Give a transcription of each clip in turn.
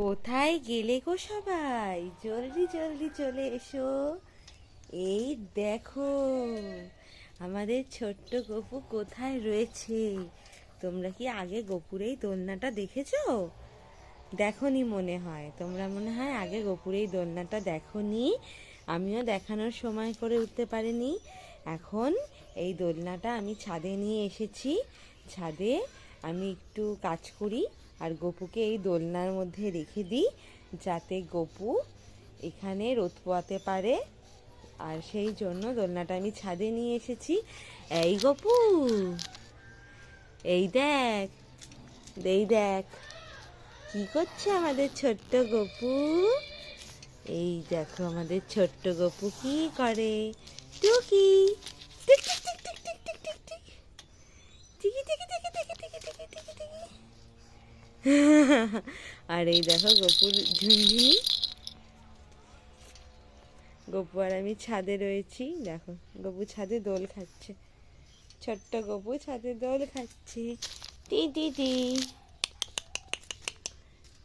কোথায় গেলে গো সবাই? জলদি জলদি চলে এসো। এই দেখো, আমাদের ছোট্ট গপু কোথায় রয়েছে? তোমরা কি আগে গপুর এই দোলনাটা দেখেছ? দেখনি মনে হয়। তোমরা মনে হয় আগে গপুরেই দোলনাটা দেখনি। আমিও দেখানোর সময় করে উঠতে পারিনি। এখন এই দোলনাটা আমি ছাদে নিয়ে এসেছি। ছাদে আমি একটু কাজ করি। আর গপুকে এই দোলনার মধ্যে রেখে দিই যাতে গপু এখানে রোদ পোয়াতে পারে। আর সেই জন্য দোলনাটা আমি ছাদে নিয়ে এসেছি। এই গপু, এই দেখ এই দেখ, কি করছে আমাদের ছোট্ট গপু? এই দেখো আমাদের ছোট্ট গপু কি করে? টুকি। আর এই দেখো গপুর ঝুনঝুনি। গপু আর আমি ছাদে রয়েছি। দেখো, গপু ছাদে দোল খাচ্ছে। ছোট্ট গপু ছাদে দোল খাচ্ছে। টি টি টি।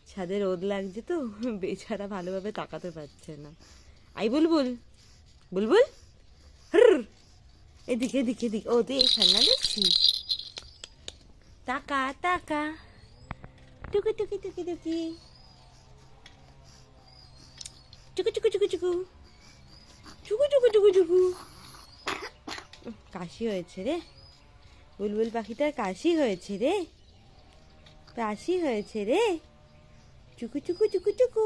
ছাদে রোদ লাগছে তো, বেচারা ভালোভাবে তাকাতে পারছে না। আই, বুলবুল বুলবুল। এদিকে এদিকে এদিকে। ও, তুই এই খেলনা দেখছিস? তাকা তাকা। টুকি টুকি টুকি টুকি চুকু চুকু চুকু চুকু চুকু চুকু চুকু চুকু কাশি হয়েছে রে। বুলবুল পাখিটার কাশি হয়েছে রে। কাশি হয়েছে রে। চুকু চুকু চুকু চুকু।